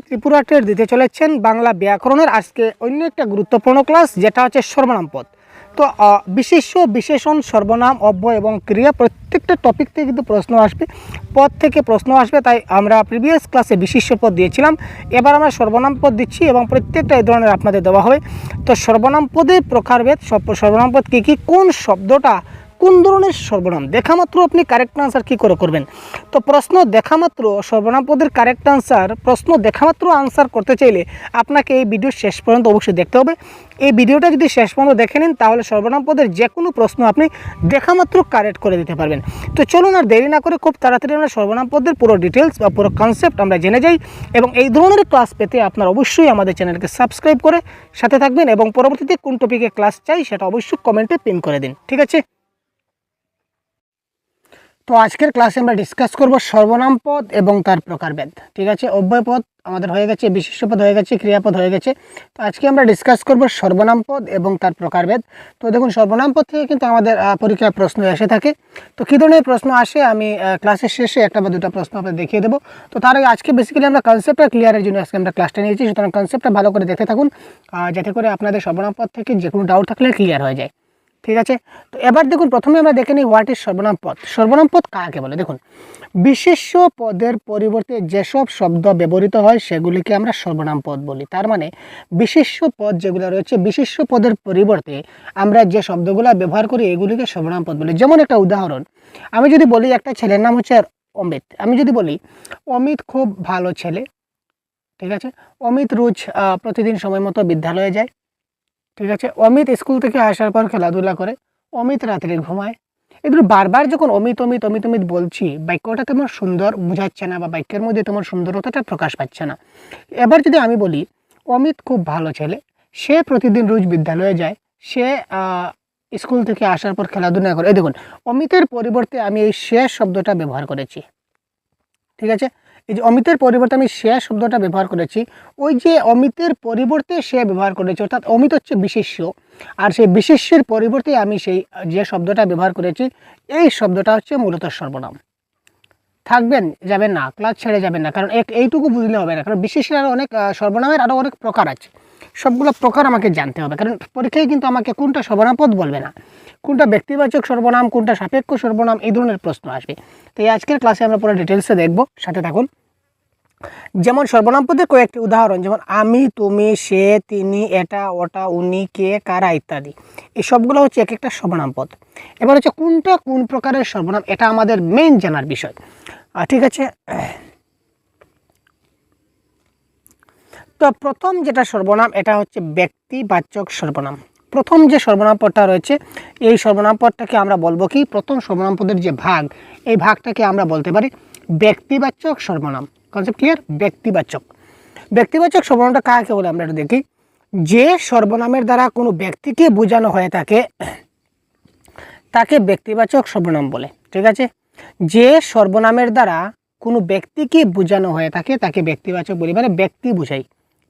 Tripura TET দিতে চলেছেন বাংলা ব্যাকরণের আজকে অন্য একটা গুরুত্বপূর্ণ ক্লাস যেটা হচ্ছে সর্বনাম পদ। তো আহ, বিশেষ্য বিশেষণ সর্বনাম অব্যয় এবং ক্রিয়া প্রত্যেকটা টপিক থেকে কিন্তু প্রশ্ন আসবে পদ থেকে প্রশ্ন আসবে তাই আমরা প্রিভিয়াস ক্লাসে বিশেষ্য পদ দিয়েছিলাম। এবার আমরা সর্বনাম পদ দিচ্ছি এবং প্রত্যেকটা এই ধরনের আপনাদের দেওয়া হবে। তো সর্বনাম পদের প্রকারভেদ সর্বনাম পদ কী কী কোন শব্দটা কোন ধরনের সর্বনাম? দেখা মাত্র আপনি কারেক্ট আনসার কী করে করবেন? তো প্রশ্ন দেখা মাত্র সর্বনাম পদের কারেক্ট আনসার প্রশ্ন দেখা মাত্র আনসার করতে চাইলে আপনাকে এই ভিডিও শেষ পর্যন্ত অবশ্যই দেখতে হবে। এই ভিডিওটা যদি শেষ পর্যন্ত দেখে নিন, তাহলে সর্বনাম পদের যে কোনো প্রশ্ন আপনি দেখা মাত্র কারেক্ট করে দিতে পারবেন। তো চলুন আর দেরি না করে খুব তাড়াতাড়ি আমরা সর্বনাম পদের পুরো ডিটেলস বা পুরো কনসেপ্ট আমরা জেনে যাই এবং এই ধরনের ক্লাস পেতে আপনার অবশ্যই আমাদের চ্যানেলকে সাবস্ক্রাইব করে সাথে থাকবেন এবং পরবর্তীতে কোন টপিকে ক্লাস চাই, সেটা অবশ্যই কমেন্টে পিন করে দিন। ঠিক আছে? তো আজকের ক্লাসে আমরা ডিসকাস করব সর্বনাম পদ এবং তার প্রকারভেদ। ঠিক আছে? অব্যয় পদ আমাদের হয়ে গেছে, বিশিষ্ট পদ হয়ে গেছে ক্রিয়াপদ হয়ে গেছে। তো আজকে আমরা ডিসকাস করব সর্বনাম পদ এবং তার প্রকারভেদ। তো দেখুন, সর্বনাম পদ থেকে কিন্তু আমাদের পরীক্ষায় প্রশ্ন এসে থাকে। তো কী ধরনের প্রশ্ন আসে? আমি ক্লাসের শেষে একটা বা দুটো প্রশ্ন আপনাদের দেখিয়ে দেবো। তো তার আগে আজকে বেসিক্যালি আমরা কনসেপ্টটা ক্লিয়ারের জন্য আজকে আমরা ক্লাসটা নিয়েছি। সুতরাং কনসেপ্টটা ভালো করে দেখতে থাকুন যাতে করে আপনাদের সর্বনাম পদ থেকে যে কোনো ডাউট থাকলে ক্লিয়ার হয়ে যায়। ঠিক আছে? তো এবার দেখুন, প্রথমে আমরা দেখে নিই হোয়াট ইজ সর্বনাম পদ। সর্বনাম পদ কাকে বলে? দেখুন, বিশেষ্য পদের পরিবর্তে যেসব শব্দ ব্যবহৃত হয়, সেগুলিকে আমরা সর্বনাম পদ বলি। তার মানে বিশেষ্য পদ যেগুলো রয়েছে, বিশেষ্য পদের পরিবর্তে আমরা যে শব্দগুলো ব্যবহার করি, এগুলিকে সর্বনাম পদ বলি। যেমন একটা উদাহরণ, আমি যদি বলি একটা ছেলের নাম হচ্ছে অমিত। আমি যদি বলি, অমিত খুব ভালো ছেলে, ঠিক আছে? অমিত রোজ প্রতিদিন সময় মতো বিদ্যালয়ে যায়। ঠিক আছে? অমিত স্কুল থেকে আসার পর খেলাধুলা করে, অমিত রাত্রে ঘুমায়। এগুলো বারবার যখন অমিত অমিত অমিত অমিত বলছি, বাক্যটা তোমার সুন্দর বোঝাচ্ছে না বা বাক্যের মধ্যে তোমার সুন্দরতাটা প্রকাশ পাচ্ছে না। এবার যদি আমি বলি, অমিত খুব ভালো ছেলে। সে প্রতিদিন রোজ বিদ্যালয়ে যায়। সে স্কুল থেকে আসার পর খেলাধুলা করে। এই দেখুন, অমিতের পরিবর্তে আমি এই শেষ শব্দটা ব্যবহার করেছি। ঠিক আছে? এই যে অমিতের পরিবর্তে আমি সে শব্দটা ব্যবহার করেছি, ওই যে অমিতের পরিবর্তে সে ব্যবহার করেছি, অর্থাৎ অমিত হচ্ছে বিশেষ্য, আর সেই বিশেষ্যের পরিবর্তে আমি সেই যে শব্দটা ব্যবহার করেছি, এই শব্দটা হচ্ছে মূলত সর্বনাম। থাকবেন, যাবেন না, ক্লাস ছেড়ে যাবেন না, কারণ এক এইটুকু বুঝলে হবে না, কারণ বিশেষের আরও অনেক সর্বনামের আরও অনেক প্রকার আছে। সবগুলো প্রকার আমাকে জানতে হবে, কারণ পরীক্ষায় কিন্তু আমাকে কোনটা সর্বনাম পদ বলবে না। কোনটা ব্যক্তিবাচক সর্বনাম, কোনটা সাপেক্ষ সর্বনাম, এই ধরনের প্রশ্ন আসবে। তো এই আজকের ক্লাসে আমরা পুরো ডিটেলসে দেখব, সাথে থাকুন। যেমন সর্বনাম পদের কয়েকটি উদাহরণ, যেমন আমি, তুমি, সে, তিনি, এটা, ওটা, উনি, কে, কারা ইত্যাদি। এই সবগুলো হচ্ছে এক একটা সর্বনাম পদ। এবার হচ্ছে কোনটা কোন প্রকারের সর্বনাম, এটা আমাদের মেইন জানার বিষয়। ঠিক আছে? তো প্রথম যেটা সর্বনাম, এটা হচ্ছে ব্যক্তিবাচক সর্বনাম। প্রথম যে সর্বনাম পদটা রয়েছে, এই সর্বনাম পদটাকে আমরা বলব কি? প্রথম সর্বনাম পদের যে ভাগ, এই ভাগটাকে আমরা বলতে পারি ব্যক্তিবাচক সর্বনাম। Concept clear ব্যক্তিবাচক। ব্যক্তিবাচক সর্বনামটা কাকে বলে আমরা একটু দেখি। যে সর্বনামের দ্বারা কোনো ব্যক্তিকে বোঝানো হয়ে থাকে, তাকে ব্যক্তিবাচক সর্বনাম বলে। ঠিক আছে? যে সর্বনামের দ্বারা কোনো ব্যক্তিকে বোঝানো হয়ে থাকে, তাকে ব্যক্তিবাচক বলি মানে ব্যক্তি বুঝাই।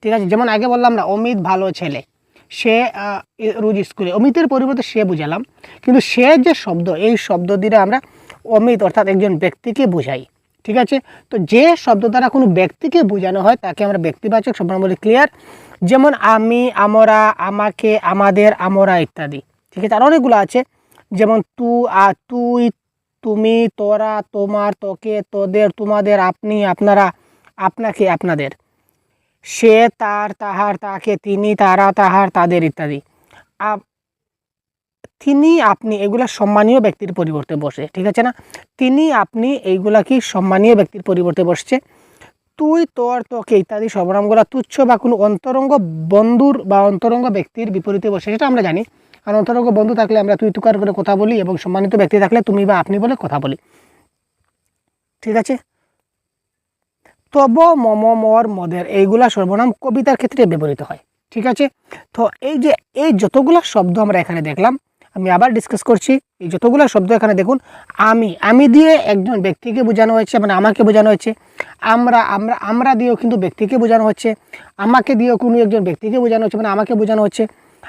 ঠিক আছে? যেমন আগে বললাম না, অমিত ভালো ছেলে। সে রোজ স্কুলে, অমিতের পরিবর্তে সে বুঝালাম। কিন্তু সে যে শব্দ, এই শব্দ দিয়ে আমরা অমিত অর্থাৎ একজন ব্যক্তিকে বুঝাই, ঠিক আছে? তো যে শব্দ দ্বারা কোনো ব্যক্তিকে বোঝানো হয়, তাকে আমরা ব্যক্তিবাচক সর্বনাম বলি ক্লিয়ার যেমন আমি, আমরা, আমাকে, আমাদের, আমরা ইত্যাদি, ঠিক আছে? আর অনেকগুলো আছে। যেমন তু, আ, তুই, তুমি, তোরা, তোমার, তোকে, তোদের, তোমাদের, আপনি, আপনারা, আপনাকে, আপনাদের সে তার, তাহার, তাকে তিনি, তারা, তাহার, তাদের ইত্যাদি। তিনি আপনি এগুলা সম্মানীয় ব্যক্তির পরিবর্তে বসে, ঠিক আছে না? তিনি আপনি এইগুলা কি সম্মানীয় ব্যক্তির পরিবর্তে বসছে? তুই, তোর, তোকে ইত্যাদি সর্বনামগুলা তুচ্ছ বা কোনো অন্তরঙ্গ বন্ধুর বা অন্তরঙ্গ ব্যক্তির বিপরীতে বসে, সেটা আমরা জানি। আর অন্তরঙ্গ বন্ধু থাকলে আমরা তুই তুকার করে কথা বলি এবং সম্মানিত ব্যক্তি থাকলে তুমি বা আপনি বলে কথা বলি। ঠিক আছে? তব মম মর মদের, এইগুলা সর্বনাম কবিতার ক্ষেত্রে ব্যবহৃত হয়। ঠিক আছে? তো এই যে, এই যতগুলো শব্দ আমরা এখানে দেখলাম, আমি আবার ডিসকাস করছি, এই যতগুলো শব্দ এখানে দেখুন, আমি আমি দিয়ে একজন ব্যক্তিকে বোঝানো হয়েছে মানে আমাকে বোঝানো হয়েছে। আমরা আমরা আমরা দিয়েও কিন্তু ব্যক্তিকে বোঝানো হচ্ছে, আমাকে দিয়েও কোনো একজন ব্যক্তিকে বোঝানো হচ্ছে মানে আমাকে বোঝানো হচ্ছে।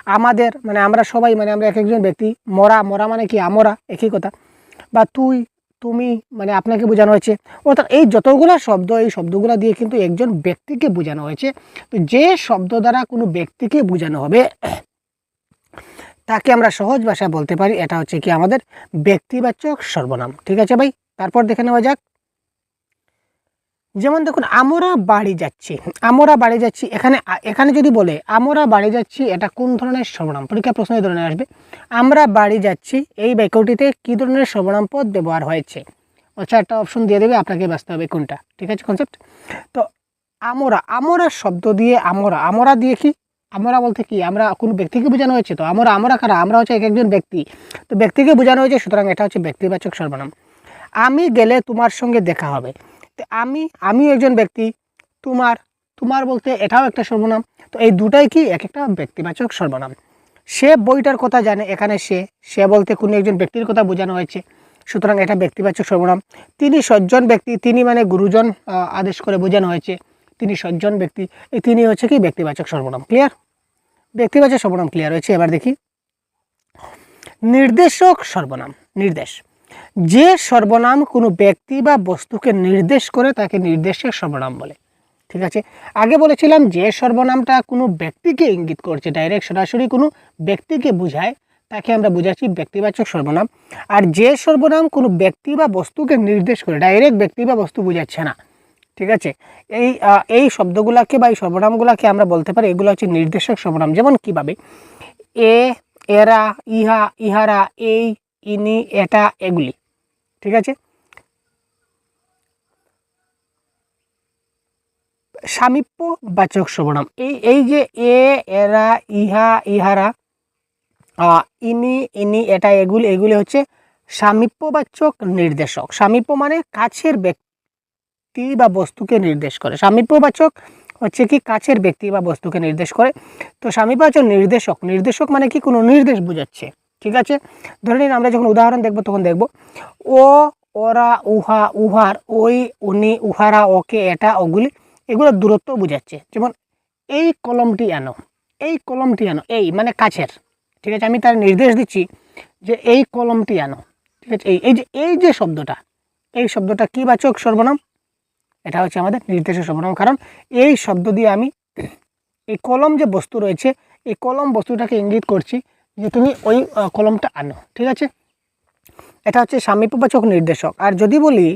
আমাদের মানে আমরা সবাই মানে আমরা এক একজন ব্যক্তি, মরা মরা মানে কি? আমরা, একই কথা। বা তুই তুমি মানে আপনাকে বোঝানো হয়েছে। অর্থাৎ এই যতগুলো শব্দ, এই শব্দগুলো দিয়ে কিন্তু একজন ব্যক্তিকে বোঝানো হয়েছে। তো যে শব্দ দ্বারা কোনো ব্যক্তিকে বোঝানো হবে, তাকে আমরা সহজ ভাষায় বলতে পারি, এটা হচ্ছে কি আমাদের ব্যক্তিবাচক সর্বনাম। ঠিক আছে ভাই? তারপর দেখে নেওয়া যাক। যেমন দেখুন, আমরা বাড়ি যাচ্ছি, আমরা বাড়ি যাচ্ছি, এখানে এখানে যদি বলে, আমরা বাড়ি যাচ্ছি, এটা কোন ধরনের সর্বনাম? পরীক্ষা প্রশ্ন এই ধরনের আসবে। আমরা বাড়ি যাচ্ছি, এই বাক্যটিতে কী ধরনের সর্বনাম পদ ব্যবহার হয়েছে? আচ্ছা একটা অপশন দিয়ে দেবে, আপনাকে বাঁচতে হবে কোনটা? ঠিক আছে কনসেপ্ট তো, আমরা আমরা শব্দ দিয়ে, আমরা আমরা দিয়ে কি? আমরা বলতে কি? আমরা কোনো ব্যক্তিকে বোঝানো হয়েছে? তো, আমরা আমরা কারা? আমরা হচ্ছে এক একজন ব্যক্তি। তো, ব্যক্তিকে বোঝানো হয়েছে, সুতরাং এটা হচ্ছে ব্যক্তিবাচক সর্বনাম। আমি গেলে তোমার সঙ্গে দেখা হবে। আমি আমি একজন ব্যক্তি। তোমার তোমার বলতে এটাও একটা সর্বনাম। তো এই দুটাই কি এক একটা ব্যক্তিবাচক সর্বনাম? সে বইটার কথা জানে, এখানে সে সে বলতে কোনো একজন ব্যক্তির কথা বোঝানো হয়েছে। সুতরাং এটা ব্যক্তিবাচক সর্বনাম। তিনি সজ্জন ব্যক্তি, তিনি মানে গুরুজন আদেশ করে বোঝানো হয়েছে। তিনি সজ্জন ব্যক্তি, এই তিনি হচ্ছে কি ব্যক্তিবাচক সর্বনাম। ক্লিয়ার ব্যক্তিবাচক সর্বনাম ক্লিয়ার হয়েছে, এবার দেখি। নির্দেশক সর্বনাম, নির্দেশ। যে সর্বনাম কোনো ব্যক্তি বা বস্তুকে নির্দেশ করে তাকে নির্দেশক সর্বনাম বলে, ঠিক আছে? আগে বলেছিলাম যে সর্বনামটা কোনো ব্যক্তিকে ইঙ্গিত করছে ডাইরেক্ট সরাসরি কোনো ব্যক্তিকে বোঝায়, তাকে আমরা বুঝাচ্ছি ব্যক্তিবাচক সর্বনাম। আর যে সর্বনাম কোনো ব্যক্তি বা বস্তুকে নির্দেশ করে ডাইরেক্ট ব্যক্তি বা বস্তু বোঝাচ্ছে না, ঠিক আছে? এই এই শব্দগুলোকে বা এই সর্বনামগুলোকে আমরা বলতে পারি, এগুলো হচ্ছে নির্দেশক সর্বনাম। যেমন কীভাবে? এ, এরা, ইহা, ইহারা, এই ইনি, এটা, এগুলি। ঠিক আছে? সামীপ্য বাচক সর্বনাম। এই এই যে এ, এরা, ইহা, ইহারা ইনি ইনি, এটা, এগুলি এগুলি হচ্ছে সামীপ্যবাচক নির্দেশক। সামীপ্য মানে কাছের ব্যক্তি বা বস্তুকে নির্দেশ করে। সামীপ্যবাচক হচ্ছে কি কাছের ব্যক্তি বা বস্তুকে নির্দেশ করে। তো সামীপ্যবাচক নির্দেশক নির্দেশক মানে কি? কোনো নির্দেশ বোঝাচ্ছে। ঠিক আছে? ধরে নিন আমরা যখন উদাহরণ দেখব, তখন দেখব, ও, ওরা, উহা, উহার, ওই, উনি, উহারা, ওকে, এটা, ওগুলি, এগুলো দূরত্ব বোঝাচ্ছে। যেমন এই কলমটি আনো, এই কলমটি আনো, এই মানে কাছের। ঠিক আছে? আমি তার নির্দেশ দিচ্ছি যে এই কলমটি আনো। ঠিক আছে? এই এই যে এই যে শব্দটা, এই শব্দটা কী বাচক সর্বনাম? এটা হচ্ছে আমাদের নির্দেশের সর্বনাম। কারণ এই শব্দ দিয়ে আমি এই কলম যে বস্তু রয়েছে, এই কলম বস্তুটাকে ইঙ্গিত করছি যে তুমি ওই কলমটা আনো, ঠিক আছে? এটা হচ্ছে সামীপ্যবাচক নির্দেশক। আর যদি বলি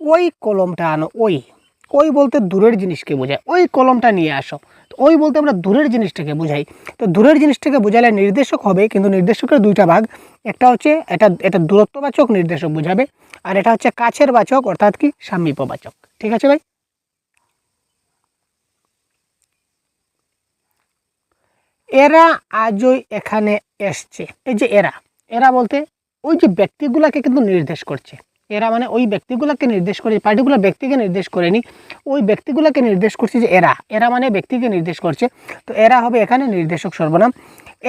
ওই কলমটা আনো, ওই ওই বলতে দূরের জিনিসকে বোঝায়, ওই কলমটা নিয়ে আসো। ওই বলতে আমরা দূরের জিনিসটাকে বোঝাই। তো দূরের জিনিসটাকে বোঝালে নির্দেশক হবে, কিন্তু নির্দেশকের দুইটা ভাগ, একটা হচ্ছে এটা এটা দূরত্ববাচক নির্দেশক বোঝাবে, আর এটা হচ্ছে কাছের বাচক, অর্থাৎ কি? সামীপ্যবাচক ঠিক আছে ভাই? এরা আজই এখানে এসছে। এই যে এরা এরা বলতে ওই যে ব্যক্তিগুলাকে কিন্তু নির্দেশ করছে। এরা মানে ওই ব্যক্তিগুলোকে নির্দেশ করে পার্টিকুলার ব্যক্তিকে নির্দেশ করেনি, ওই ব্যক্তিগুলোকে নির্দেশ করছে যে এরা এরা মানে ব্যক্তিকে নির্দেশ করছে। তো এরা হবে এখানে নির্দেশক সর্বনাম।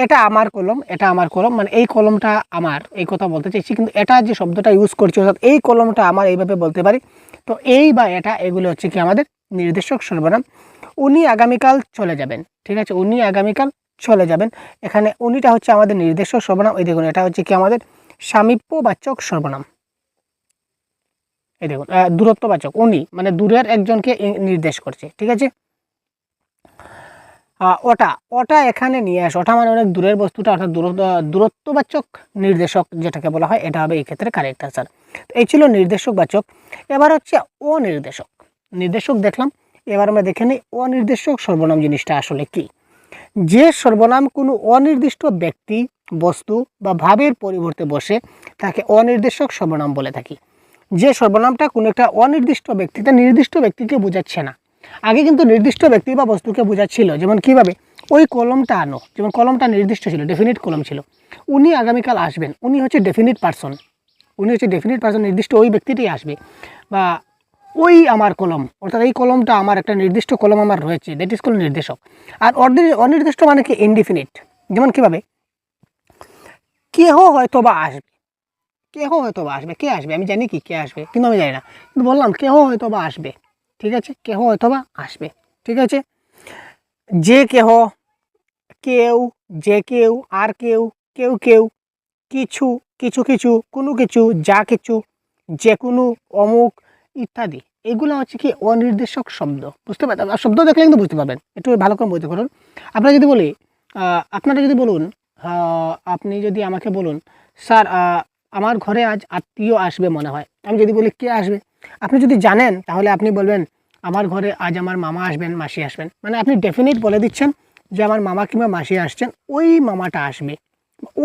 এটা আমার কলম, এটা আমার কলম মানে এই কলমটা আমার, এই কথা বলতে চাইছি, কিন্তু এটা যে শব্দটা ইউজ করছি, অর্থাৎ এই কলমটা আমার এইভাবে বলতে পারি। তো এই বা এটা, এগুলো হচ্ছে কি আমাদের নির্দেশক সর্বনাম। উনি আগামীকাল চলে যাবেন, ঠিক আছে? উনি আগামীকাল চলে যাবেন। এখানে উনিটা হচ্ছে আমাদের নির্দেশক সর্বনাম। এই দেখুন, এটা হচ্ছে কি আমাদের? সামীপ্যবাচক সর্বনাম। এই দেখুন দূরত্ববাচক উনি মানে দূরের একজনকে নির্দেশ করছে। ঠিক আছে? ওটা ওটা এখানে নিয়ে আস। ওটা মানে অনেক দূরের বস্তুটা, অর্থাৎ দূরত্ববাচক নির্দেশক যেটাকে বলা হয়, এটা হবে এই ক্ষেত্রে কারেক্ট আনসার তো এই ছিল নির্দেশক বাচক। এবার হচ্ছে অনির্দেশক। নির্দেশক দেখলাম। এবার আমরা দেখে নিই অনির্দেশক সর্বনাম জিনিসটা আসলে কি। যে সর্বনাম কোনো অনির্দিষ্ট ব্যক্তি, বস্তু বা ভাবের পরিবর্তে বসে, তাকে অনির্দেশক সর্বনাম বলে থাকি। যে সর্বনামটা কোনো একটা অনির্দিষ্ট ব্যক্তিটা নির্দিষ্ট ব্যক্তিকে বোঝাচ্ছে না। আগে কিন্তু নির্দিষ্ট ব্যক্তি বা বস্তুকে বোঝাচ্ছিল, যেমন কীভাবে? ওই কলমটা আনো, যেমন কলমটা নির্দিষ্ট ছিল ডেফিনিট কলম ছিল। উনি আগামীকাল আসবেন, উনি হচ্ছে ডেফিনিট পার্সন উনি হচ্ছে ডেফিনিট পার্সন নির্দিষ্ট ওই ব্যক্তিটাই আসবে বা ওই আমার কলম। অর্থাৎ এই কলমটা আমার একটা নির্দিষ্ট কলম আমার রয়েছে দ্যাট ইজ কল নির্দেশক। আর অনির্দিষ্ট মানে কি? ইনডিফিনিট যেমন কীভাবে? কেহ হয়তো বা আসবে। কেহ হয়তো বা আসবে। কে আসবে? আমি জানি কি কে আসবে, কিন্তু আমি জানি না। কিন্তু বললাম, কেহ হয়তো বা আসবে। ঠিক আছে? কেহ হয়তো বা আসবে। ঠিক আছে? যে কেহ, কেউ, যে কেউ, আর কেউ কেউ কেউ, কিছু কিছু কিছু, কোনো কিছু, যা কিছু যে কোনো অমুক ইত্যাদি। এগুলো হচ্ছে কি অনির্দেশক শব্দ। বুঝতে পারবেন আর শব্দ দেখলে কিন্তু বুঝতে পারবেন। একটু ভালো করে বুঝতে পারুন আপনারা যদি বলি আপনারা যদি বলুন আপনি যদি আমাকে বলুন, স্যার আমার ঘরে আজ আত্মীয় আসবে মনে হয়। আমি যদি বলি, কে আসবে? আপনি যদি জানেন, তাহলে আপনি বলবেন, আমার ঘরে আজ আমার মামা আসবেন, মাসি আসবেন। মানে আপনি ডেফিনেট বলে দিচ্ছেন যে, আমার মামা কিংবা মাসি আসছেন, ওই মামাটা আসবে।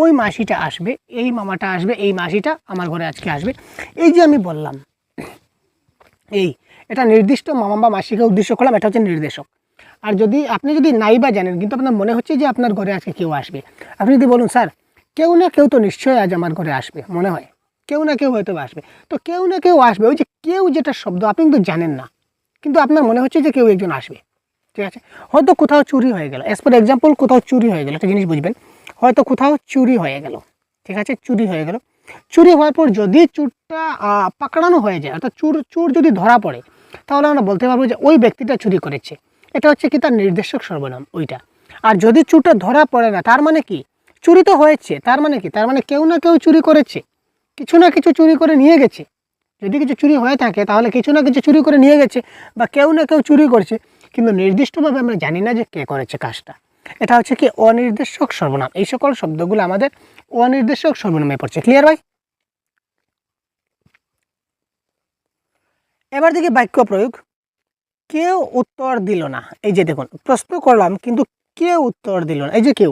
ওই মাসিটা আসবে, এই মামাটা আসবে, এই মাসিটা আমার ঘরে আজকে আসবে। এই যে আমি বললাম এই, এটা নির্দিষ্ট মামা বা মাসিকে উদ্দেশ্য করলাম, এটা হচ্ছে নির্দেশক। আর যদি, আপনি যদি নাই বা জানেন, কিন্তু আপনার মনে হচ্ছে যে আপনার ঘরে আজকে কেউ আসবে, আপনি যদি বলুন, স্যার, কেউ না কেউ তো নিশ্চয়ই আজ আমার ঘরে আসবে মনে হয়। কেউ না কেউ হয়তো আসবে। তো কেউ না কেউ আসবে, ওই যে কেউ যেটা শব্দ, আপনি কিন্তু জানেন না। কিন্তু আপনার মনে হচ্ছে যে কেউ একজন আসবে। ঠিক আছে? হয়তো কোথাও চুরি হয়ে গেল। অ্যাজ ফর এক্সাম্পল কোথাও চুরি হয়ে গেল। একটা জিনিস বুঝবেন। হয়তো কোথাও চুরি হয়ে গেল। ঠিক আছে? চুরি হয়ে গেল। চুরি হওয়ার পর যদি চুরটা পাকড়ানো হয়ে যায়, অর্থাৎ চুর চুর যদি ধরা পড়ে, তাহলে আমরা বলতে পারব যে ওই ব্যক্তিটা চুরি করেছে। এটা হচ্ছে কি তার নির্দেশক সর্বনাম, ওইটা। আর যদি চুরটা ধরা পড়ে না, তার মানে কি? চুরি তো হয়েছে, তার মানে কি? তার মানে কেউ না কেউ চুরি করেছে। কিছু না কিছু চুরি করে নিয়ে গেছে। যদি কিছু চুরি হয়ে থাকে, তাহলে কিছু না কিছু চুরি করে নিয়ে গেছে বা কেউ না কেউ চুরি করছে। কিন্তু নির্দিষ্টভাবে আমরা জানি না যে কে করেছে কাজটা। এটা হচ্ছে কি অনির্দেশক সর্বনাম। এই সকল শব্দগুলো আমাদের অনির্দেশক সর্বনামে পড়ছে। ক্লিয়ার ভাই? এবার দেখি বাক্য প্রয়োগ। কেউ উত্তর দিল না। এই যে দেখুন, প্রশ্ন করলাম, কিন্তু কেউ উত্তর দিল না। এই যে কেউ,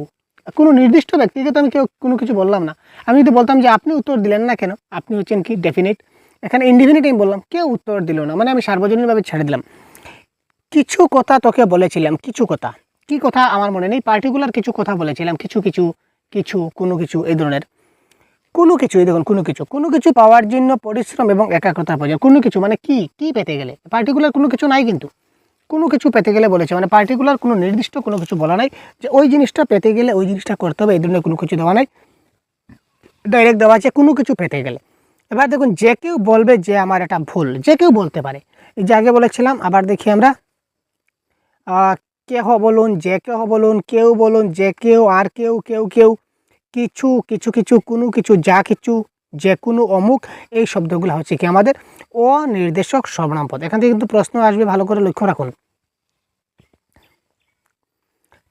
কোনো নির্দিষ্ট ব্যক্তিকে তো আমি কেউ কোনো কিছু বললাম না। আমি যদি বলতাম যে আপনি উত্তর দিলেন না কেন, আপনি হচ্ছেন কি ডেফিনিট এখানে ইন্ডিফিনিট আমি বললাম, কেউ উত্তর দিল না। মানে আমি সার্বজনীনভাবে ছেড়ে দিলাম। কিছু কথা তোকে বলেছিলাম, কিছু কথা। কি কথা? আমার মনে নেই পার্টিকুলার কিছু কথা বলেছিলাম, কিছু কিছু কিছু, কোনো কিছু, এই ধরনের। কোনো কিছু, এই দেখুন, কোনো কিছু। কোনো কিছু পাওয়ার জন্য পরিশ্রম এবং একাগ্রতার প্রয়োজন। কোনো কিছু মানে কি? কি পেতে গেলে? পার্টিকুলার কোনো কিছু নাই কিন্তু। কোনো কিছু পেতে গেলে বলেছে। মানে পার্টিকুলার কোনো নির্দিষ্ট কোনো কিছু বলা নাই যে ওই জিনিসটা পেতে গেলে ওই জিনিসটা করতে হবে, এই ধরনের কোনো কিছু দেওয়া নাই। ডাইরেক্ট দেওয়া আছে, কোনো কিছু পেতে গেলে। এবার দেখুন, যে কেউ বলবে যে আমার এটা ভুল, যে কেউ বলতে পারে। এই যে আগে বলেছিলাম, আবার দেখি আমরা। কেহ বলুন, যে কেহ বলুন, কেউ বলুন, যে কেউ, আর কেউ কেউ কেউ। কিছু কিছু কিছু, কোনো কিছু, যা কিছু যে কোনো অমুক, এই শব্দগুলো হচ্ছে কি আমাদের অনির্দেশক সর্বনাম পদ এখান থেকে কিন্তু প্রশ্ন আসবে, ভালো করে লক্ষ্য রাখুন।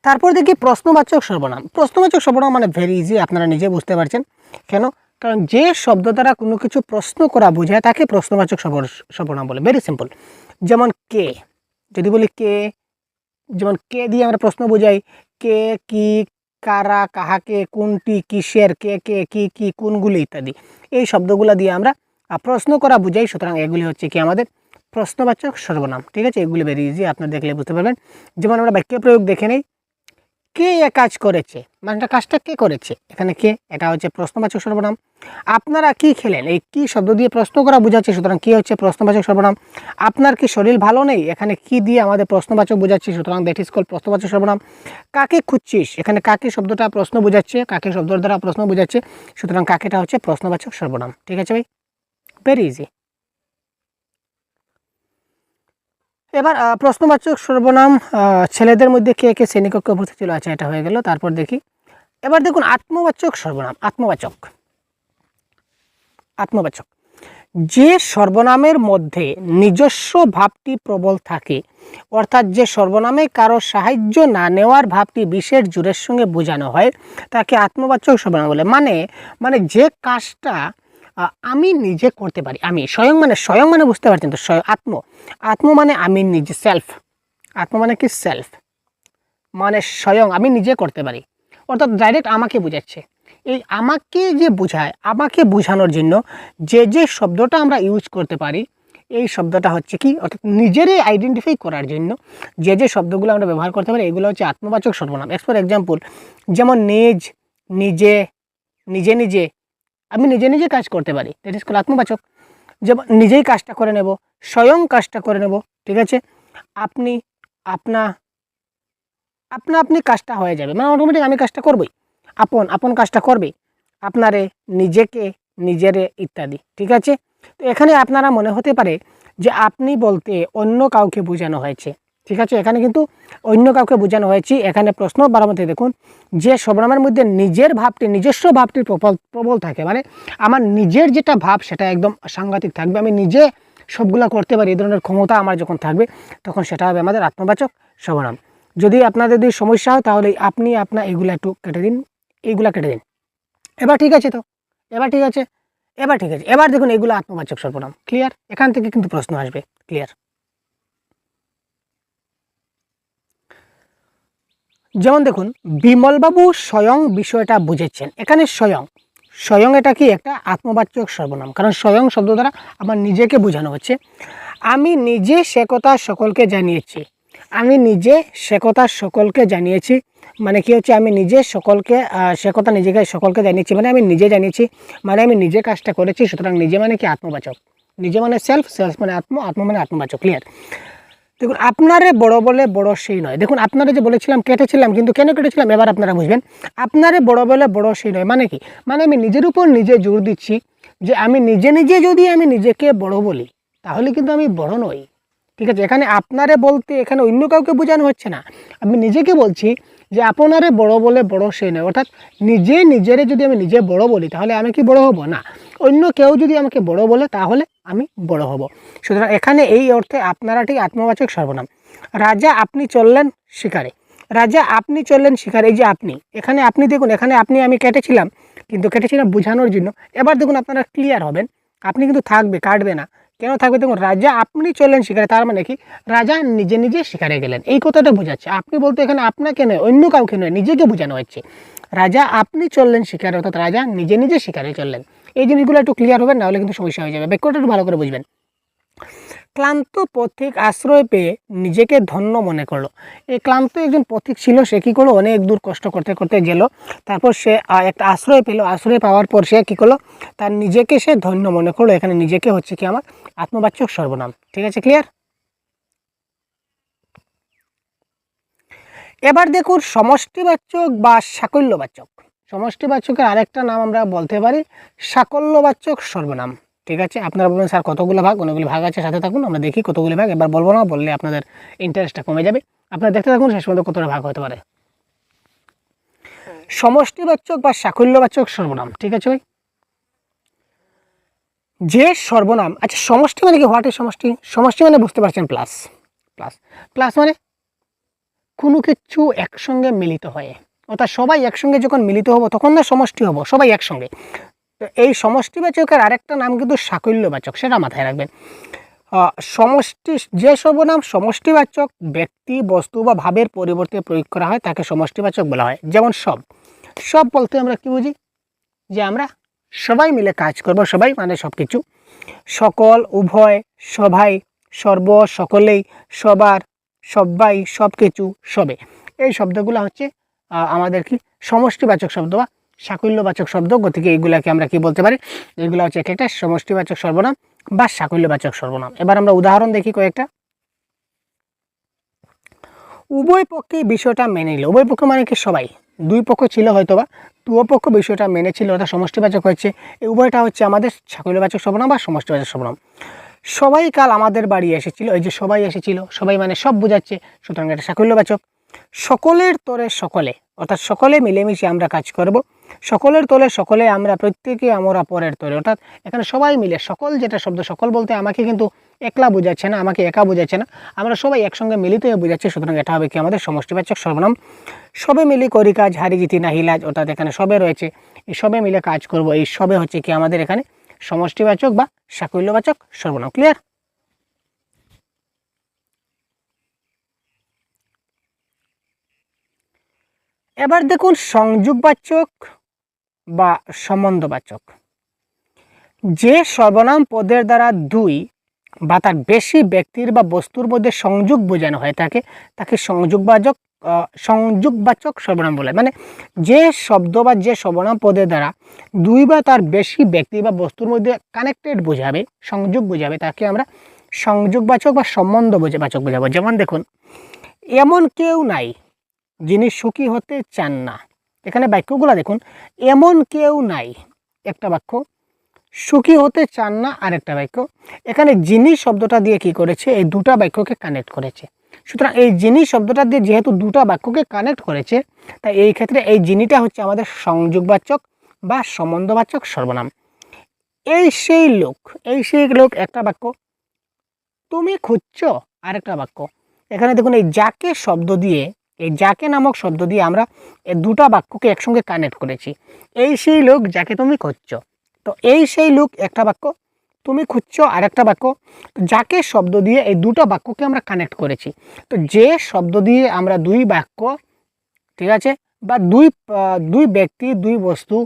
তারপর দেখি প্রশ্নবাচক সর্বনাম। প্রশ্নবাচক সর্বনাম মানে ভেরি ইজি আপনারা নিজে বুঝতে পারছেন। কেন? কারণ যে শব্দ দ্বারা কোনো কিছু প্রশ্ন করা বোঝায়, তাকে প্রশ্নবাচক সর্ব- সর্বনাম বলে। ভেরি সিম্পল যেমন কে, যদি বলি কে, যেমন কে দিয়ে আমরা প্রশ্ন বোঝাই, কে, কি কারা, কাহাকে, কোনটি, কিসের, কে কে, কি কি, কোনগুলি ইত্যাদি। এই শব্দগুলো দিয়ে আমরা প্রশ্ন করা বুঝাই, সুতরাং এগুলি হচ্ছে কি আমাদের প্রশ্নবাচক সর্বনাম। ঠিক আছে? এগুলি বেরিয়ে ইজি আপনারা দেখলে বুঝতে পারবেন। যেমন আমরা বাক্য প্রয়োগ দেখে নেই কে এ কাজ করেছে? মানে কাজটা কে করেছে? এখানে কে? এটা হচ্ছে প্রশ্নবাচক সর্বনাম। আপনারা কি খেলেন? এই কি শব্দ দিয়ে প্রশ্ন করা বোঝাচ্ছে, সুতরাং কি হচ্ছে প্রশ্নবাচক সর্বনাম? আপনার কি শরীর ভালো নেই? এখানে কি দিয়ে আমাদের প্রশ্নবাচক বোঝাচ্ছে, সুতরাং দ্যাট ইজ কল প্রশ্নবাচক সর্বনাম। কাকে খুঁজছিস? এখানে কাকে শব্দটা প্রশ্ন বোঝাচ্ছে? কাকে শব্দের দ্বারা প্রশ্ন বোঝাচ্ছে? সুতরাং কাকেটা হচ্ছে প্রশ্নবাচক সর্বনাম। ঠিক আছে ভাই? ভেরি ইজি এবার প্রশ্নবাচক সর্বনাম ছেলেদের মধ্যে কে কে শ্রেণীকক্ষে উপস্থিত ছিল? আচ্ছা এটা হয়ে গেল, তারপর দেখি। এবার দেখুন, আত্মবাচক সর্বনাম, আত্মবাচক। আত্মবাচক। যে সর্বনামের মধ্যে নিজস্ব ভাবটি প্রবল থাকে, অর্থাৎ যে সর্বনামে কারও সাহায্য না নেওয়ার ভাবটি বিশেষ জোরের সঙ্গে বোঝানো হয়, তাকে আত্মবাচক সর্বনাম বলে। মানে মানে যে কাজটা আমি নিজে করতে পারি। আমি স্বয়ং মানে স্বয়ং মানে বুঝতে পারছেন তো? স্বয়ং, আত্ম। আত্ম মানে আমি নিজে সেলফ আত্ম মানে কি? সেলফ মানে স্বয়ং, আমি নিজে করতে পারি। অর্থাৎ ডাইরেক্ট আমাকে বোঝাচ্ছে। এই আমাকে যে বোঝায়, আমাকে বোঝানোর জন্য যে যে শব্দটা আমরা ইউজ করতে পারি, এই শব্দটা হচ্ছে কি? অর্থাৎ নিজেরই আইডেন্টিফাই করার জন্য যে যে শব্দগুলো আমরা ব্যবহার করতে পারি, এগুলো হচ্ছে আত্মবাচক সর্বনাম। এক্স ফর এক্সাম্পল যেমন নিজ, নিজে নিজে নিজে আমি নিজে নিজে কাজ করতে পারি। দ্যাট ইজ কল আত্মবাচক যেমন নিজেই কাজটা করে নেব, স্বয়ং কাজটা করে নেব, ঠিক আছে? আপনি, আপনা আপনা আপনি কাজটা হয়ে যাবে। মানে অটোমেটিক আমি কাজটা করবই। আপন আপন কাজটা করবে। আপনারে, নিজেকে, নিজেরে ইত্যাদি, ঠিক আছে? তো এখানে আপনারা মনে হতে পারে যে আপনি বলতে অন্য কাউকে বোঝানো হয়েছে। ঠিক আছে? এখানে কিন্তু অন্য কাউকে বোঝানো হয়েছে। এখানে প্রশ্ন বারামতি, দেখুন, যে সর্বনামের মধ্যে নিজের ভাবটি, নিজস্ব ভাবটি প্রবল প্রবল থাকে। মানে আমার নিজের যেটা ভাব, সেটা একদম সাংঘাতিক থাকবে। আমি নিজে সবগুলো করতে পারি, এই ধরনের ক্ষমতা আমার যখন থাকবে, তখন সেটা হবে আমাদের আত্মবাচক সর্বনাম যদি আপনাদের যদি সমস্যা হয়, তাহলে আপনি আপনার এইগুলা একটু কেটে দিন এইগুলা কেটে দিন। এবার ঠিক আছে তো? এবার ঠিক আছে? এবার ঠিক আছে। এবার দেখুন, এগুলো আত্মবাচক সর্বনাম ক্লিয়ার? এখান থেকে কিন্তু প্রশ্ন আসবে। ক্লিয়ার? যেমন দেখুন, বিমলবাবু স্বয়ং বিষয়টা বুঝেছেন। এখানে স্বয়ং। স্বয়ং এটা কি? একটা আত্মবাচক সর্বনাম। কারণ স্বয়ং শব্দ দ্বারা আমার নিজেকে বোঝানো হচ্ছে। আমি নিজে সে কথা সকলকে জানিয়েছি। আমি নিজে সে কথা সকলকে জানিয়েছি। মানে কি হচ্ছে? আমি নিজে সকলকে সে কথা নিজেকে সকলকে জানিয়েছি। মানে আমি নিজে জানিয়েছি। মানে আমি নিজে কাজটা করেছি। সুতরাং নিজে মানে কি আত্মবাচক? নিজে মানে সেলফ সেলফ মানে আত্ম আত্ম মানে আত্মবাচক। ক্লিয়ার দেখুন, আপনারে বড় বলে বড় সেই নয়। দেখুন, আপনারা যে বলেছিলাম, কেটেছিলাম, কিন্তু কেন কেটেছিলাম, এবার আপনারা বুঝবেন। আপনারে বড় বলে বড় সেই নয়। মানে কি? মানে আমি নিজের উপর নিজে জোর দিচ্ছি যে আমি নিজে নিজে যদি আমি নিজেকে বড় বলি, তাহলে কিন্তু আমি বড় নই। ঠিক আছে? এখানে আপনারে বলতে, এখানে অন্য কাউকে বোঝানো হচ্ছে না। আমি নিজেকে বলছি যে আপনারে বড় বলে বড় সেই নয়। অর্থাৎ নিজে নিজেরে যদি আমি নিজে বড় বলি, তাহলে আমি কি বড় হব? না। অন্য কেউ যদি আমাকে বড় বলে, তাহলে আমি বড় হব। সুতরাং এখানে এই অর্থে আপনারা ঠিক আত্মবাচক সর্বনাম। রাজা আপনি চললেন শিকারে। রাজা আপনি চললেন শিকারে, এই যে আপনি। এখানে আপনি দেখুন, এখানে আপনি, আমি কেটেছিলাম, কিন্তু কেটেছিলাম বোঝানোর জন্য। এবার দেখুন আপনারা ক্লিয়ার হবেন। আপনি কিন্তু থাকবে, কাটবে না। কেন থাকবে? দেখুন, রাজা আপনি চললেন শিকারে, তার মানে কি? রাজা নিজে নিজে শিকারে গেলেন। এই কথাটা বোঝাচ্ছে। আপনি বলতে এখানে আপনাকে নয়, অন্য কাউকে নয়, নিজেকে বোঝানো হচ্ছে। রাজা আপনি চললেন শিকারে, অর্থাৎ রাজা নিজে নিজে শিকারে চললেন। এই জিনিসগুলো একটু ক্লিয়ার হবে নাহলে কিন্তু সমস্যা হয়ে যাবে। বাক্যটা একটু ভালো করে বুঝবেন। ক্লান্ত পথিক আশ্রয় পেয়ে নিজেকে ধন্য মনে করল। এই ক্লান্ত একজন পথিক ছিল, সে কী করল? অনেক দূর কষ্ট করতে করতে গেল। তারপর সে একটা আশ্রয় পেল। আশ্রয় পাওয়ার পর সে কী করল? তার নিজেকে সে ধন্য মনে করল। এখানে নিজেকে হচ্ছে কি আমার আত্মবাচক সর্বনাম। ঠিক আছে ক্লিয়ার এবার দেখুন, সমষ্টিবাচক বা সাকল্যবাচক। সমষ্টিবাচকের আরেকটা নাম আমরা বলতে পারি সাকল্যবাচক সর্বনাম। ঠিক আছে? আপনারা বলবেন স্যার কতগুলো ভাগ? অনেকগুলো ভাগ আছে সাথে থাকুন আমরা দেখি কতগুলো ভাগ। এবার বলব না বললে আপনাদের ইন্টারেস্টটা কমে যাবে। আপনারা দেখতে থাকুন শেষ পর্যন্ত কতটা ভাগ হতে পারে। সমষ্টিবাচক বা সাকল্যবাচক সর্বনাম ঠিক আছে ভাই? যে সর্বনাম আচ্ছা সমষ্টি মানে কি? হোয়াট ইজ সমষ্টি? সমষ্টি মানে বুঝতে পারছেন প্লাস প্লাস প্লাস মানে কোনো কিছু একসঙ্গে মিলিত হয়ে। অর্থাৎ সবাই একসঙ্গে যখন মিলিত হব, তখন না সমষ্টি হব, সবাই একসঙ্গে। তো এই সমষ্টিবাচকের আরেকটা নাম কিন্তু সাকল্যবাচক, সেটা মাথায় রাখবেন। সমষ্টি, যে সর্বনাম সমষ্টিবাচক ব্যক্তি, বস্তু বা ভাবের পরিবর্তে প্রয়োগ করা হয়, তাকে সমষ্টিবাচক বলা হয়। যেমন সব। সব বলতে আমরা কি বুঝি? যে আমরা সবাই মিলে কাজ করব, সবাই মানে সব কিছু সকল, উভয়, সবাই, সর্ব, সকলেই, সবার সবাই সব কিছু সবে। এই শব্দগুলো হচ্ছে আমাদের কি সমষ্টিবাচক শব্দ বা সাকল্যবাচক শব্দ, গতিকে এইগুলাকে আমরা কি বলতে পারি? এগুলো হচ্ছে এক একটা সমষ্টিবাচক সর্বনাম বা সাকল্যবাচক সর্বনাম। এবার আমরা উদাহরণ দেখি কয়েকটা। উভয় পক্ষে বিষয়টা মেনে নিল। উভয় পক্ষ মানে কি সবাই? দুই পক্ষ ছিল হয়তো বা দুয় পক্ষ বিষয়টা মেনেছিল অর্থাৎ সমষ্টিবাচক হচ্ছে এই উভয়টা হচ্ছে আমাদের সাকল্যবাচক সর্বনাম বা সমষ্টিবাচক সর্বনাম। সবাই কাল আমাদের বাড়ি এসেছিল, এই যে সবাই এসেছিল, সবাই মানে সব বোঝাচ্ছে, সুতরাং এটা সাকল্যবাচক। সকলের তরে সকলে, অর্থাৎ সকলে মিলেমিশে আমরা কাজ করব। সকলের তলে সকলে আমরা প্রত্যেকে আমরা পরের তরে, অর্থাৎ এখানে সবাই মিলে, সকল যেটা শব্দ, সকল বলতে আমাকে কিন্তু একলা বোঝাচ্ছে না, আমাকে একা বোঝাচ্ছে না, আমরা সবাই একসঙ্গে মিলিত হয়ে বোঝাচ্ছি, সুতরাং এটা হবে কি আমাদের সমষ্টিবাচক সর্বনাম। সবে মিলে করি কাজ, হারি জিতি না হিলাজ অর্থাৎ এখানে সবে রয়েছে, এই সবে মিলে কাজ করব, এই সবে হচ্ছে কি আমাদের এখানে সমষ্টিবাচক বা সাকল্যবাচক সর্বনাম ক্লিয়ার এবার দেখুন সংযোগবাচক বা সম্বন্ধবাচক। যে সর্বনাম পদের দ্বারা দুই বা তার বেশি ব্যক্তির বা বস্তুর মধ্যে সংযোগ বোঝানো হয়, তাকে তাকে সংযোগবাচক সংযোগবাচক সর্বনাম বলে। মানে যে শব্দ বা যে সর্বনাম পদের দ্বারা দুই বা তার বেশি ব্যক্তি বা বস্তুর মধ্যে কানেক্টেড বোঝাবে, সংযোগ বোঝাবে, তাকে আমরা সংযোগবাচক বা সম্বন্ধ বাচক বোঝাবো। যেমন দেখুন, এমন কেউ নাই যিনি সুখী হতে চান না। এখানে বাক্যগুলো দেখুন, এমন কেউ নাই। একটা বাক্য, সুখী হতে চান না। আরেকটা বাক্য, এখানে যিনি শব্দটা দিয়ে কি করেছে? এই দুটা বাক্যকে কানেক্ট করেছে। সুতরাং এই যিনি শব্দটা দিয়ে যেহেতু দুটা বাক্যকে কানেক্ট করেছে, তাই এই ক্ষেত্রে এই যিনিটা হচ্ছে আমাদের সংযোগবাচক বা সম্বন্ধবাচক সর্বনাম। এই সেই লোক, এই সেই লোক, একটা বাক্য, তুমি খুঁজছ? আরেকটা বাক্য, এখানে দেখুন এই যাকে শব্দ দিয়ে এই যাকে নামক শব্দ দিয়ে আমরা এই দুটা বাক্যকে একসঙ্গে কানেক্ট করেছি। এই সেই লোক যাকে তুমি খুঁজছ। তো এই সেই লোক একটা বাক্য, তুমি খুঁজছ আরেকটা বাক্য। যাকে শব্দ দিয়ে এই দুটো বাক্যকে আমরা কানেক্ট করেছি। তো যে শব্দ দিয়ে আমরা দুই বাক্য, ঠিক আছে? বা দুই দুই ব্যক্তি, দুই বস্তু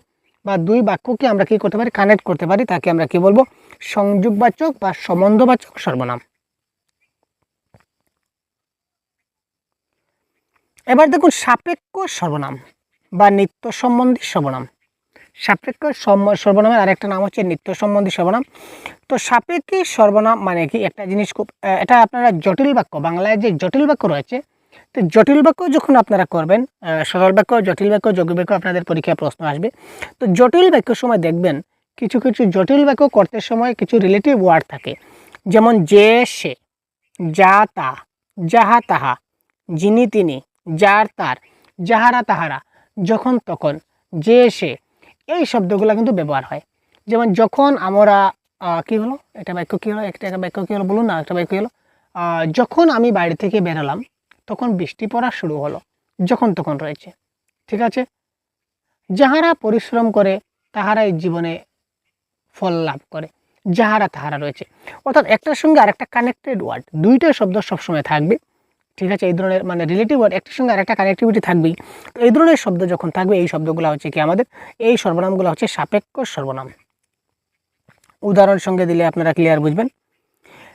বা দুই বাক্যকে আমরা কি করতে পারি? কানেক্ট করতে পারি। তাকে আমরা কি বলব? সংযোগবাচক বা সম্বন্ধবাচক সর্বনাম। এবার দেখুন সাপেক্ষ সর্বনাম বা নিত্য সম্বন্ধী সর্বনাম। সাপেক্ষ সর্বনামের আরেকটা নাম হচ্ছে নিত্য সম্বন্ধী সর্বনাম। তো সাপেক্ষী সর্বনাম মানে কি? একটা জিনিস খুব এটা আপনারা জটিল বাক্য, বাংলায় যে জটিল বাক্য রয়েছে, তো জটিল বাক্য যখন আপনারা করবেন সরল বাক্য, জটিল বাক্য যোগ্য বাক্য, আপনাদের পরীক্ষায় প্রশ্ন আসবে। তো জটিল বাক্যের সময় দেখবেন, কিছু কিছু জটিল বাক্য করতে সময় কিছু রিলেটিভ ওয়ার্ড থাকে। যেমন যে, সে, যা, তা, যাহা, তাহা, যিনি, তিনি যার তার, যাহারা তাহারা, যখন তখন, যে সে, এই শব্দগুলো কিন্তু ব্যবহার হয়। যেমন যখন আমরা কী হলো? একটা বাক্য কী হলো? একটা একটা বাক্য কী হলো? বলুন না, একটা বাক্য হলো? যখন আমি বাড়ি থেকে বেরোলাম তখন বৃষ্টি পড়া শুরু হলো, যখন তখন রয়েছে। ঠিক আছে? যাহারা পরিশ্রম করে, তাহারাই জীবনে ফল লাভ করে, যাহারা তাহারা রয়েছে। অর্থাৎ একটার সঙ্গে আরেকটা কানেক্টেড ওয়ার্ড দুইটা শব্দ সবসময় থাকবে। ঠিক আছে? এই ধরনের মানে রিলেটিভ ওয়ার্ড একটার সঙ্গে আরেকটা কানেক্টিভিটি থাকবেই। তো এই ধরনের শব্দ যখন থাকবে, এই শব্দগুলো হচ্ছে কি আমাদের? এই সর্বনামগুলো হচ্ছে সাপেক্ষ সর্বনাম। উদাহরণ সঙ্গে দিলে আপনারা ক্লিয়ার বুঝবেন।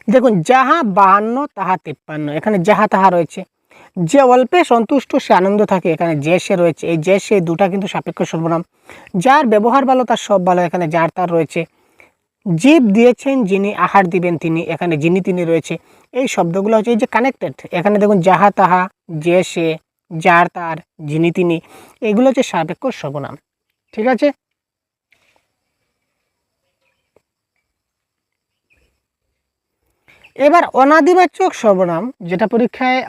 দেখুন, যাহা বাহান্ন, তাহা তিপ্পান্ন। এখানে যাহা, তাহা রয়েছে। যে অল্পে সন্তুষ্ট, সে আনন্দ থাকে। এখানে যে, সে রয়েছে। এই যে, সে দুটা কিন্তু সাপেক্ষ সর্বনাম। যার ব্যবহার ভালো, তার সব ভালো। এখানে যার, তার রয়েছে। জীব দিয়েছেন যিনি আহার দিবেন তিনি, এখানে যিনি তিনি রয়েছে। এই শব্দগুলো হচ্ছে এই যে কানেক্টেড এখানে দেখুন, যাহা তাহা, যে সে, যার তার, যিনি তিনি, এগুলো হচ্ছে সাপেক্ষ সর্বনাম। ঠিক আছে? এবার অনাদিবাচক সর্বনাম, যেটা পরীক্ষায়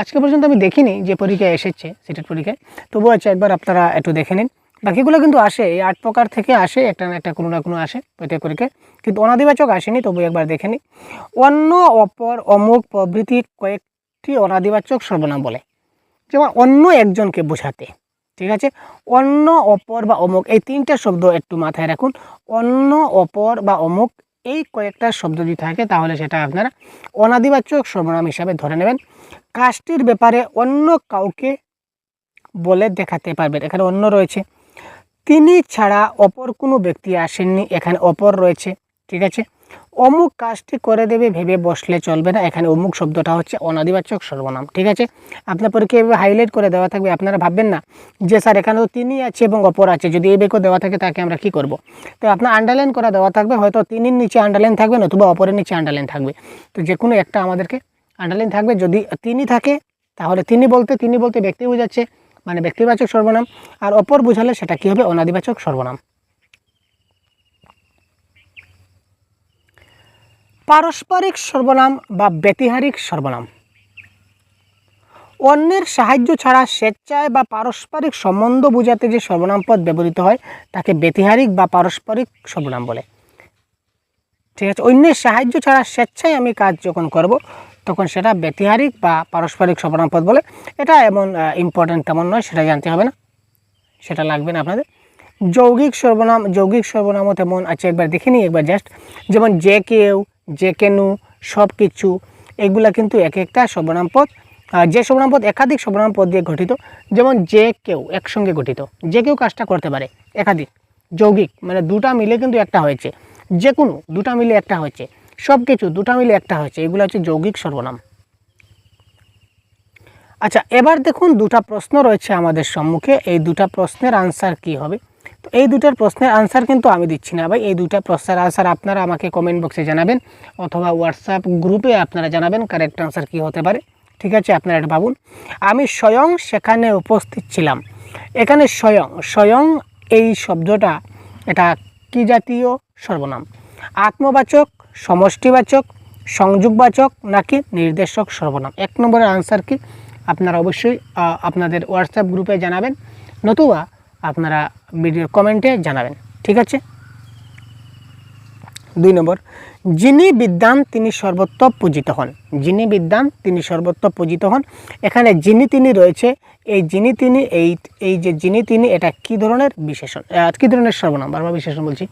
আজকে পর্যন্ত আমি দেখিনি যে পরীক্ষায় এসেছে, সেটার পরীক্ষায়। তবুও আছে একবার আপনারা একটু দেখে নিন। বাকিগুলো কিন্তু আসে, এই আট প্রকার থেকে আসে, একটা না একটা কোনো না কোনো আসে প্রত্যেক পরীক্ষায় কিন্তু অনাদিবাচক আসেনি, তবু একবার দেখে নিন অন্য অপর অমুক প্রভৃতি কয়েকটি অনাদিবাচক সর্বনাম বলে। যেমন অন্য একজনকে বোঝাতে, ঠিক আছে? অন্য অপর বা অমুক, এই তিনটা শব্দ একটু মাথায় রাখুন। অন্য অপর বা অমুক, এই কয়েকটা শব্দ যদি থাকে, তাহলে সেটা আপনারা অনাদিবাচক সর্বনাম হিসাবে ধরে নেবেন। কাজটির ব্যাপারে অন্য কাউকে বলে দেখাতে পারবেন। এখানে অন্য রয়েছে। তিনি ছাড়া অপর কোনো ব্যক্তি আসেননি। এখানে অপর রয়েছে, ঠিক আছে? অমুক কাজটি করে দেবে, ভেবে বসলে চলবে না। এখানে অমুক শব্দটা হচ্ছে অনাদিবাচক সর্বনাম, ঠিক আছে? আপনার পরীক্ষা এভাবে হাইলাইট করে দেওয়া থাকবে, আপনারা ভাববেন না যে, স্যার, এখানেও তিনি আছে এবং অপর আছে। যদি এই বেকও দেওয়া থাকে, তাকে আমরা কি করব? তো আপনার আন্ডারলাইন করা দেওয়া থাকবে, হয়তো তিনির নিচে আন্ডারলাইন থাকবে নতুবা অপরের নিচে আন্ডারলাইন থাকবে। তো যে কোনো একটা আমাদেরকে আন্ডারলাইন থাকবে। যদি তিনি থাকে, তাহলে তিনি বলতে তিনি বলতে ব্যক্তি বোঝাচ্ছে। মানে ব্যক্তিবাচক সর্বনাম আর অপর বোঝালে সেটা কি হবে? অনাদিবাচক সর্বনাম। পারস্পরিক সর্বনাম বা ব্যতিহারিক সর্বনাম। অন্যের সাহায্য ছাড়া স্বেচ্ছায় বা পারস্পরিক সম্বন্ধ বোঝাতে যে সর্বনাম পদ ব্যবহৃত হয়, তাকে ব্যতিহারিক বা পারস্পরিক সর্বনাম বলে। ঠিক আছে? অন্যের সাহায্য ছাড়া স্বেচ্ছায় আমি কাজ যখন করব তখন সেটা ব্যতিহারিক বা পারস্পরিক সর্বনাম বলে। এটা এমন ইম্পর্ট্যান্ট তেমন নয়, সেটা জানতে হবে না। সেটা লাগবে না আপনাদের। যৌগিক সর্বনাম, যৌগিক সর্বনামও তেমন আছে, একবার দেখে নিই একবার জাস্ট যেমন যে কেউ, যে কেনু সব কিছু এগুলা কিন্তু এক একটা সর্বনাম পদ যে সর্বনাম পদ একাধিক সর্বনাম পদ দিয়ে গঠিত। যেমন যে কেউ একসঙ্গে গঠিত। যে কেউ কাজটা করতে পারে, একাধিক। যৌগিক মানে দুটা মিলে কিন্তু একটা হয়েছে। যে কোনো দুটা মিলে একটা হয়েছে। সব কিছু দুটা মিলে একটা হয়েছে। এগুলো হচ্ছে যৌগিক সর্বনাম। আচ্ছা এবার দেখুন দুটা প্রশ্ন রয়েছে আমাদের সম্মুখে। এই দুটা প্রশ্নের আনসার কি হবে? তো এই দুটার প্রশ্নের আনসার কিন্তু আমি দিচ্ছি না ভাই। এই দুটা প্রশ্নের আনসার আপনারা আমাকে কমেন্ট বক্সে জানাবেন অথবা হোয়াটসঅ্যাপ গ্রুপে আপনারা জানাবেন কারেক্ট আনসার কি হতে পারে। ঠিক আছে, আপনারা এটা ভাবুন। আমি স্বয়ং সেখানে উপস্থিত ছিলাম। এখানে স্বয়ং স্বয়ং এই শব্দটা, এটা কি জাতীয় সর্বনাম? আত্মবাচক সমষ্টিবাচক, সংযোগবাচক নাকি নির্দেশক সর্বনাম? এক নম্বরের আনসার কি? আপনারা অবশ্যই আপনাদের হোয়াটসঅ্যাপ গ্রুপে জানাবেন, নতুবা আপনারা ভিডিওর কমেন্টে জানাবেন, ঠিক আছে? দুই নম্বর, যিনি বিদ্যান তিনি সর্বত্র পূজিত হন। যিনি বিদ্যান তিনি সর্বত্র পূজিত হন। এখানে যিনি তিনি রয়েছে, এই যিনি তিনি, এই এই যে যিনি তিনি, এটা কি ধরনের বিশেষণ? কি ধরনের সর্বনাম? বারবার বিশেষণ বলছি।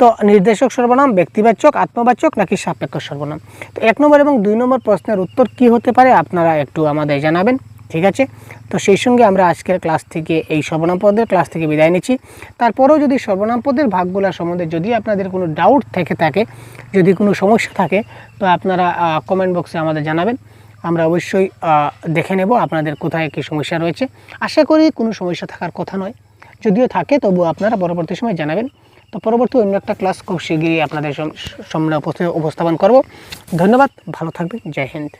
তো নির্দেশক সর্বনাম, ব্যক্তিবাচক, আত্মবাচক নাকি সাপেক্ষ সর্বনাম? তো এক নম্বর এবং দুই নম্বর প্রশ্নের উত্তর কি হতে পারে আপনারা একটু আমাদের জানাবেন, ঠিক আছে? তো সেই সঙ্গে আমরা আজকের ক্লাস থেকে এই সর্বনাম পদের ক্লাস থেকে বিদায় নিচ্ছি। তারপরেও যদি সর্বনাম পদের ভাগগুলা সম্বন্ধে যদি আপনাদের কোনো ডাউট থেকে থাকে, যদি কোনো সমস্যা থাকে, তো আপনারা কমেন্ট বক্সে আমাদের জানাবেন। আমরা অবশ্যই দেখে নেব আপনাদের কোথায় কী সমস্যা রয়েছে। আশা করি কোনো সমস্যা থাকার কথা নয়। যদিও থাকে, তবুও আপনারা পরবর্তী সময় জানাবেন। তো পরবর্তী অন্য একটা ক্লাস খুব শীঘ্রই আপনাদের সামনে উপস্থাপন করব। ধন্যবাদ, ভালো থাকবেন, জয় হিন্দ।